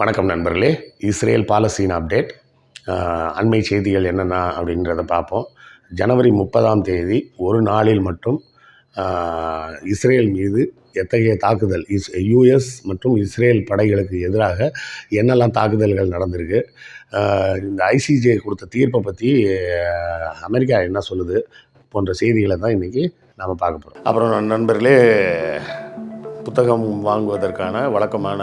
வணக்கம் நண்பர்களே. Israel Palestine update. அண்மை செய்திகள் என்னென்ன அப்படின்றத பார்ப்போம். ஜனவரி முப்பதாம் தேதி ஒரு நாளில் மட்டும் இஸ்ரேல் மீது எத்தகைய தாக்குதல் இஸ் யூஎஸ் மற்றும் இஸ்ரேல் படைகளுக்கு எதிராக என்னெல்லாம் தாக்குதல்கள் நடந்திருக்கு? இந்த ஐசிஜே கொடுத்த தீர்ப்பை பற்றி அமெரிக்கா என்ன சொல்லுது போன்ற செய்திகளை தான் இன்றைக்கி நாம் பார்க்க போகிறோம் அப்புறம் நண்பர்களே புத்தகம் வாங்குவதற்கான வழக்கமான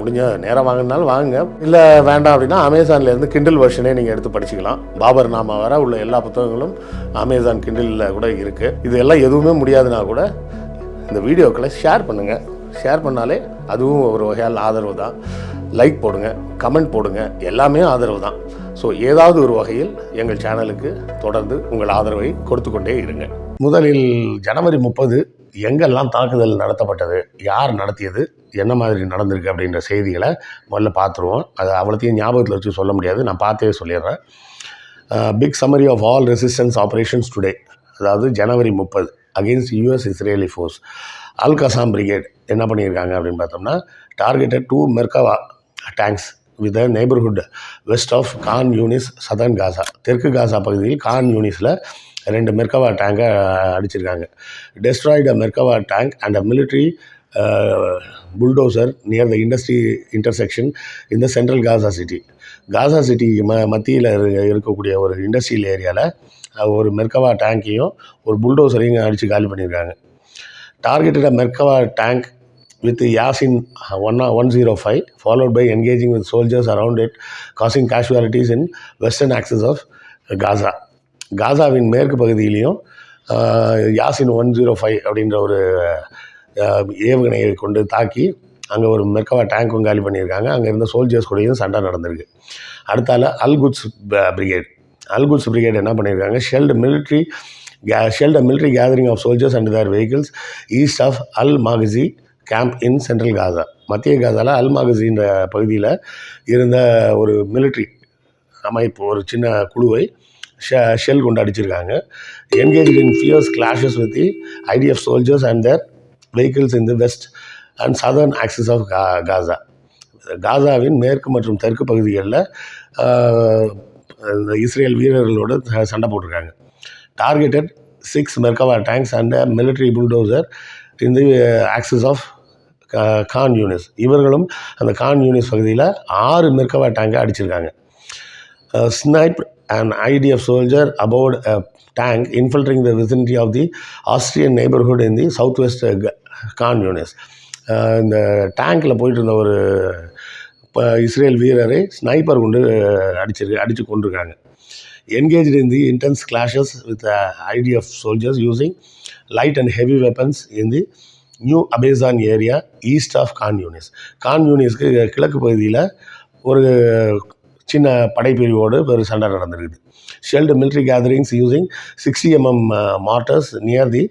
முடிஞ்ச நேரம் வாங்கினாலும் வாங்குங்க. இல்லை வேண்டாம் அப்படின்னா அமேசான்லேருந்து கிண்டில் வெர்ஷனே நீங்கள் எடுத்து படிச்சுக்கலாம். பாபர் நாமா வர உள்ள எல்லா புத்தகங்களும் அமேசான் கிண்டிலில் கூட இருக்குது இது எல்லாம் எதுவுமே முடியாதுன்னா கூட இந்த வீடியோக்களை ஷேர் பண்ணுங்கள் ஷேர் பண்ணாலே அதுவும் ஒரு வகையால் ஆதரவு தான். லைக் போடுங்க கமெண்ட் போடுங்க. எல்லாமே ஆதரவு தான். ஸோ ஏதாவது ஒரு வகையில் எங்கள் சேனலுக்கு தொடர்ந்து உங்கள் ஆதரவை கொடுத்து கொண்டே இருங்க. முதலில் ஜனவரி முப்பது எங்கெல்லாம் தாக்குதல் நடத்தப்பட்டது? யார் நடத்தியது? என்ன மாதிரி நடந்திருக்கு அப்படின்ற செய்திகளை முதல்ல பார்த்துருவோம். அது அவ்வளோத்தையும் ஞாபகத்தில் வச்சு சொல்ல முடியாது. நான் பார்த்தே சொல்லிடுறேன். Big summary of all resistance operations today அதாவது ஜனவரி முப்பது against US Israeli force Al Qassam brigade என்ன பண்ணியிருக்காங்க அப்படின்னு பார்த்தோம்னா targeted two Merkava tanks with the neighbourhood west of Khan Younis southern Gaza தெற்கு காசா பகுதியில் கான் யூனிஸில் ரெண்டு மெர்கவா டேங்கை அடிச்சிருக்காங்க. Destroyed Merkava tank and a military bulldozer near the industry intersection இந்த central Gaza city Gaza city ம மத்தியில் இருக்கக்கூடிய ஒரு இண்டஸ்ட்ரியல் ஏரியாவில் ஒரு மெர்கவா டேங்கையும் ஒரு புல்டோசரையும் அடித்து காலி பண்ணியிருக்காங்க targeted Merkava tank with Yasin one one zero five followed by engaging with soldiers around it causing casualties in western axis of Gaza காசாவின் மேற்கு பகுதியிலையும் யாசின் ஒன் ஜீரோ ஃபைவ் அப்படின்ற ஒரு ஏவுகணையை கொண்டு தாக்கி அங்கே ஒரு மெர்கவா டேங்க்கும் காலி பண்ணியிருக்காங்க. அங்கே இருந்த சோல்ஜர்ஸ் கூடயும் சண்டை நடந்திருக்கு. அடுத்தால அல்குட்ஸ் பிரிகேட் அல்குட்ஸ் பிரிகேட் என்ன பண்ணியிருக்காங்க? Shelled military K shelled military gathering of soldiers and their vehicles east of Al Maghazi camp in central Gaza மத்திய காசாவில் அல் மாகசின்ற பகுதியில் இருந்த ஒரு மிலிட்ரி அமைப்பு ஒரு சின்ன குழுவை ஷெ ஷெல் கொண்டு அடிச்சிருக்காங்க. Engage in fierce clashes with the IDF soldiers and their vehicles in the west and southern axis of கா காசா காசாவின் மேற்கு மற்றும் தெற்கு பகுதிகளில் இந்த இஸ்ரேல் வீரர்களோட ச- சண்டை போட்டிருக்காங்க. Targeted six Merkava tanks and military bulldozer in the axis of Khan Younis இவர்களும் அந்த கான் யூனிஸ் பகுதியில் ஆறு மெர்கவா டேங்கை அடிச்சிருக்காங்க. Snipe and IDF soldier about tank infiltrating the vicinity of the Austrian neighbourhood in the south west Ga- இந்த டேங்க்கில் போயிட்டு இருந்த ஒரு இப்போ இஸ்ரேல் வீரரை ஸ்னைப்பர் கொண்டு அடிச்சிரு அடித்து கொண்டிருக்காங்க engage in the intense clashes with IDF soldiers using light and heavy weapons in the new Abasan area east of Khan Younis Khan கிழக்கு பகுதியில் ஒரு சின்ன படைப்பிரிவோடு ஒரு சண்டை நடந்திருக்குது. Shelled military gatherings using sixty mm mortars near the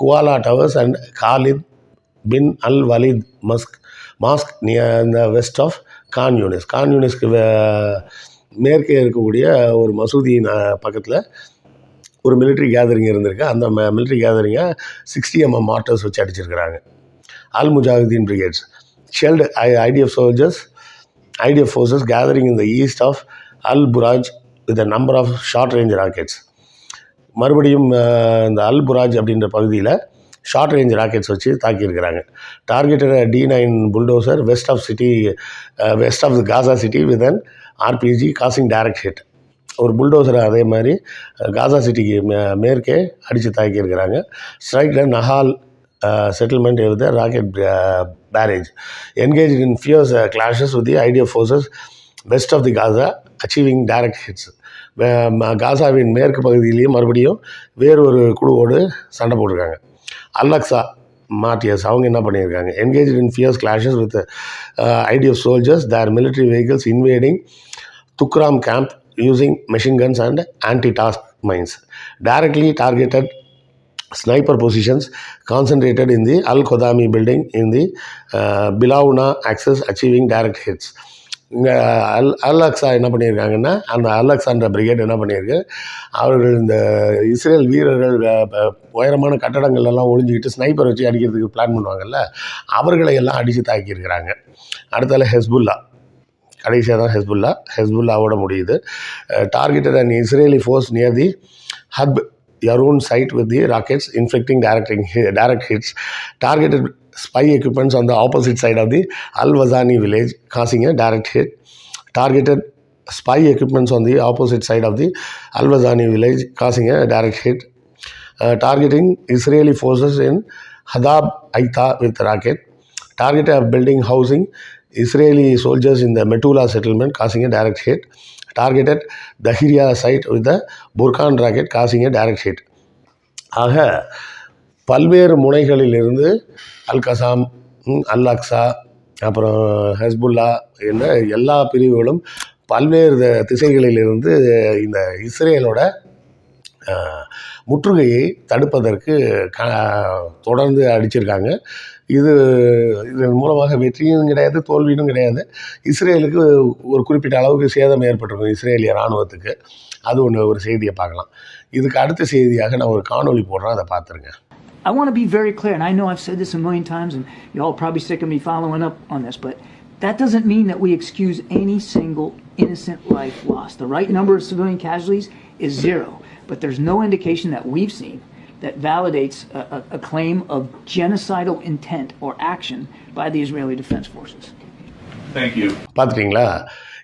Qawla towers and Khalid bin Al Walid mosque mosque near இந்த west of Khan Younis. Khan யூனிஸ்க்கு மேற்கே இருக்கக்கூடிய ஒரு மசூதியின் பக்கத்தில் ஒரு மிலிட்ரி கேதரிங் இருந்திருக்கு. அந்த மிலிட்ரி கேதரிங்கை சிக்ஸ்டி எம்எம் மார்ட்டர்ஸ் வச்சு அடிச்சிருக்கிறாங்க. அல் Mujahideen brigades shelled I IDF soldiers IDF forces gathering in the east of Al Buraij with number of short range rockets மறுபடியும் இந்த அல் புராஜ் அப்படின்ற பகுதியில் ஷார்ட் ரேஞ்ச் ராக்கெட்ஸ் வச்சு தாக்கியிருக்கிறாங்க. Targeted D nine bulldozer west of city west of Gaza city with an RPG causing direct hit ஒரு புல்டோசரை அதே மாதிரி Gaza சிட்டிக்கு மே மேற்கே அடித்து தாக்கியிருக்கிறாங்க. Strike Nahal settlement with rocket barrage engage in fierce clashes with the idea forces west of the Gaza achieving direct hits காசாவின் மேற்கு பகுதியிலேயும் மறுபடியும் வேறு ஒரு குழுவோடு சண்டை போட்டிருக்காங்க அல்லக்ஸா மார்டியஸ் அவங்க என்ன பண்ணியிருக்காங்க engage in fierce clashes with idea soldiers their military vehicles invading Tulkarm camp using machine guns and anti tank mines directly targeted sniper positions concentrated in the Al கொதாமி building in the பிலாவுனா axis achieving direct hits. இங்கே Al அலக்ஸா என்ன பண்ணியிருக்காங்கன்னா அந்த அலக்ஸான்ற brigade என்ன பண்ணியிருக்கு அவர்கள் இந்த Israel வீரர்கள் உயரமான கட்டடங்கள் எல்லாம் ஒழிஞ்சிக்கிட்டு ஸ்னைப்பர் வச்சு அடிக்கிறதுக்கு பிளான் பண்ணுவாங்கல்ல அவர்களை எல்லாம் அடித்து தாக்கியிருக்கிறாங்க. அடுத்தால ஹெஸ்புல்லா. கடைசியாக தான் ஹெஸ்புல்லா. ஹெஸ்புல்லாவோட முடியுது. Targeted and Israeli force near the hub Yaroun site with the rockets infecting directing direct hits targeted spy equipments on the opposite side of the Al-Wazani village, causing a direct hit. Targeted spy equipments on the opposite side of the Al-Wazani village, causing a direct hit. Uh, targeting Israeli forces in Hadab Aita with rocket. Target a building housing Israeli soldiers in the Metula settlement, causing a direct hit. Targeted Dahiria site with the Burkhan rocket, causing a direct hit. Uh -huh. பல்வேறு முனைகளிலிருந்து Al-Qassam அல் அக்ஸா அப்புறம் Hezbollah என்ற எல்லா பிரிவுகளும் பல்வேறு த- திசைகளிலிருந்து இந்த இஸ்ரேலோட முற்றுகையை தடுப்பதற்கு க தொடர்ந்து அடிச்சிருக்காங்க. இது இதன் மூலமாக வெற்றியும் கிடையாது தோல்வியும் கிடையாது. இஸ்ரேலுக்கு ஒரு குறிப்பிட்ட அளவுக்கு சேதம் ஏற்பட்டிருக்கும் இஸ்ரேலிய இராணுவத்துக்கு. அது ஒன்று ஒரு செய்தியை பார்க்கலாம். இதுக்கு அடுத்த செய்தியாக நான் ஒரு காணொளி போடுறேன் அதை பார்த்துருங்க. I want to be very clear, and I know I've said this a million times, and y'all are probably sick of me following up on this, but that doesn't mean that we excuse any single innocent life lost. The right number of civilian casualties is zero, but there's no indication that we've seen that validates a, a, a claim of genocidal intent or action by the Israeli Defense Forces. Thank you. பார்த்துட்டிங்களா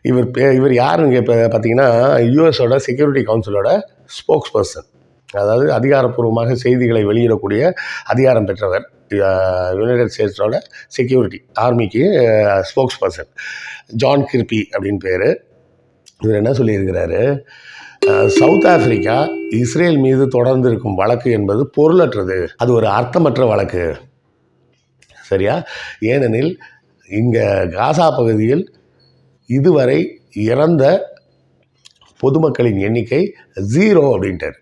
இவர் பே இவர் யாருங்க இப்போ பார்த்தீங்கன்னா யூஎஸோட security கவுன்சிலோட spokesperson அதாவது அதிகாரப்பூர்வமாக செய்திகளை வெளியிடக்கூடிய அதிகாரம் பெற்றவர் யுனைடெட் ஸ்டேட்ஸோட செக்யூரிட்டி ஆர்மிக்கு ஸ்போக்ஸ் பர்சன் ஜான் கிர்பி அப்படின்னு பேர். இவர் என்ன சொல்லியிருக்கிறாரு? சவுத் ஆப்பிரிக்கா இஸ்ரேல் மீது தொடர்ந்து இருக்கும் வழக்கு என்பது பொருளற்றது. அது ஒரு அர்த்தமற்ற வழக்கு. சரியா? ஏனெனில் இங்கே காசா பகுதியில் இதுவரை இறந்த பொதுமக்களின் எண்ணிக்கை ஜீரோ அப்படின்ட்டார்.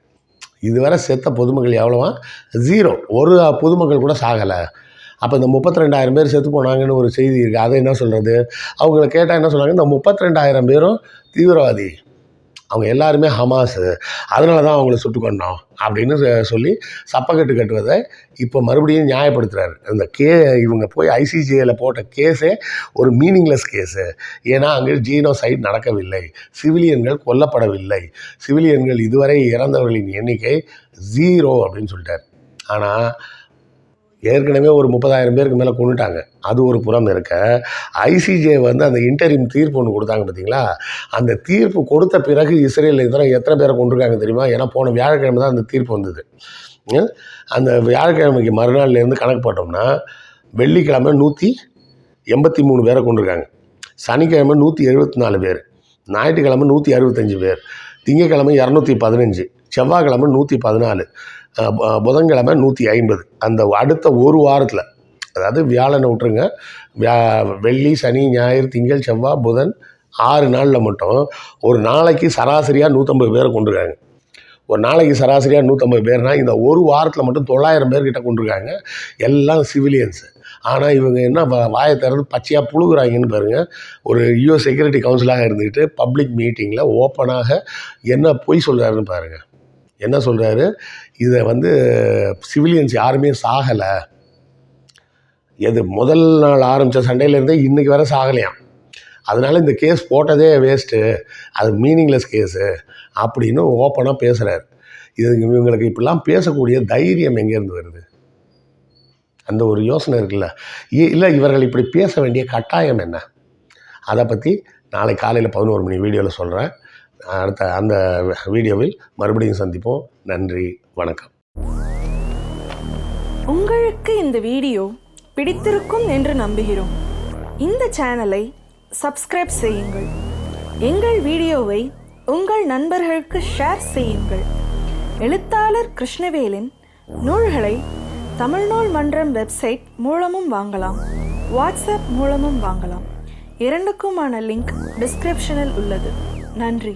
இதுவரை செத்த பொதுமக்கள் எவ்வளோவா? ஜீரோ ஒரு பொதுமக்கள் கூட சாகலை. அப்போ இந்த முப்பத்தி ரெண்டாயிரம் பேர் செத்து போனாங்கன்னு ஒரு செய்தி இருக்குது அதை என்ன சொல்கிறது அவங்கள கேட்டால் என்ன சொல்கிறாங்க இந்த முப்பத்தி ரெண்டாயிரம் பேரும் தீவிரவாதி. அவங்க எல்லாருமே ஹமாஸு அதனால தான் அவங்கள சுட்டு கொண்டோம் அப்படின்னு சொல்லி சப்பக்கட்டு கட்டுவதை இப்போ மறுபடியும் நியாயப்படுத்துகிறாரு அந்த கே இவங்க போய் ஐசிஜியில் போட்ட கேஸே ஒரு மீனிங்லெஸ் கேஸு. ஏன்னா அங்கே ஜீனோ சைட் நடக்கவில்லை. சிவிலியன்கள் கொல்லப்படவில்லை. சிவிலியன்கள் இதுவரை இறந்தவர்களின் எண்ணிக்கை ஜீரோ அப்படின்னு சொல்லிட்டார். ஆனால் ஏற்கனவே ஒரு முப்பதாயிரம் பேருக்கு மேலே கொண்டுட்டாங்க. அது ஒரு புறம் இருக்க. ஐசிஜே வந்து அந்த இன்டரிம் தீர்ப்பு ஒன்று கொடுத்தாங்க பார்த்தீங்களா அந்த தீர்ப்பு கொடுத்த பிறகு இஸ்ரேல் இதெல்லாம் எத்தனை பேரை கொண்டிருக்காங்க தெரியுமா? ஏன்னா போன வியாழக்கிழமை தான் அந்த தீர்ப்பு வந்தது. அந்த வியாழக்கிழமைக்கு மறுநாள்லேருந்து கணக்கு போட்டோம்னா வெள்ளிக்கிழமை நூற்றி எண்பத்தி மூணு பேரை கொண்டிருக்காங்க சனிக்கிழமை நூற்றி எழுபத்தி நாலு பேர். ஞாயிற்றுக்கிழமை நூற்றி அறுபத்தஞ்சு பேர். திங்கக்கிழமை இரநூத்தி பதினஞ்சு. செவ்வாய்க்கிழமை நூற்றி பதினாலு. புதன்கிழமை நூற்றி ஐம்பது. அந்த அடுத்த ஒரு வாரத்தில் அதாவது வியாழனை விட்டுருங்க. வியா வெள்ளி சனி ஞாயிறு திங்கள் செவ்வாய் புதன் ஆறு நாளில் மட்டும் ஒரு நாளைக்கு சராசரியாக நூற்றம்பது பேரை கொண்டிருக்காங்க. ஒரு நாளைக்கு சராசரியாக நூற்றம்பது பேர்னா இந்த ஒரு வாரத்தில் மட்டும் தொள்ளாயிரம் பேர்கிட்ட கொண்டிருக்காங்க. எல்லாம் சிவிலியன்ஸு. ஆனால் இவங்க என்ன வாயை திறந்து பச்சையாக புழுகுறாங்கன்னு பாருங்கள் ஒரு யூஎஸ் செக்யூரிட்டி கவுன்சிலாக இருந்துக்கிட்டு பப்ளிக் மீட்டிங்கில் ஓப்பனாக என்ன பொய் சொல்கிறாருன்னு பாருங்கள் என்ன சொல்கிறாரு இதை வந்து சிவிலியன்ஸ் யாருமே சாகலை. எது முதல் நாள் ஆரம்பித்த சண்டையிலேருந்தே இன்றைக்கி வர சாகலையாம். அதனால் இந்த கேஸ் போட்டதே வேஸ்ட்டு அது மீனிங்லெஸ் கேஸு அப்படின்னு ஓப்பனாக பேசுகிறாரு இது இவங்களுக்கு இப்படிலாம் பேசக்கூடிய தைரியம் எங்கேருந்து வருது? அந்த ஒரு யோசனை இருக்குல்ல. இல்லை இவர்கள் இப்படி பேச வேண்டிய கட்டாயம் என்ன? அதை பற்றி நாளை காலையில் பதினோரு மணி வீடியோவில் சொல்கிறேன் அடுத்த அந்த வீடியோவில் மறுபடியும் சந்திப்போம். நன்றி வணக்கம். உங்களுக்கு இந்த வீடியோ பிடித்திருக்கும் என்று நம்புகிறோம். இந்த சேனலை சப்ஸ்கிரைப் செய்யுங்கள். எங்கள் வீடியோவை உங்கள் நண்பர்களுக்கு ஷேர் செய்யுங்கள். எழுத்தாளர் கிருஷ்ணவேலின் நூல்களை தமிழ்நூல் மன்றம் வெப்சைட் மூலமும் வாங்கலாம். வாட்ஸ்அப் மூலமும் வாங்கலாம். இரண்டுக்குமான லிங்க் டிஸ்கிரிப்ஷனில் உள்ளது. நன்றி.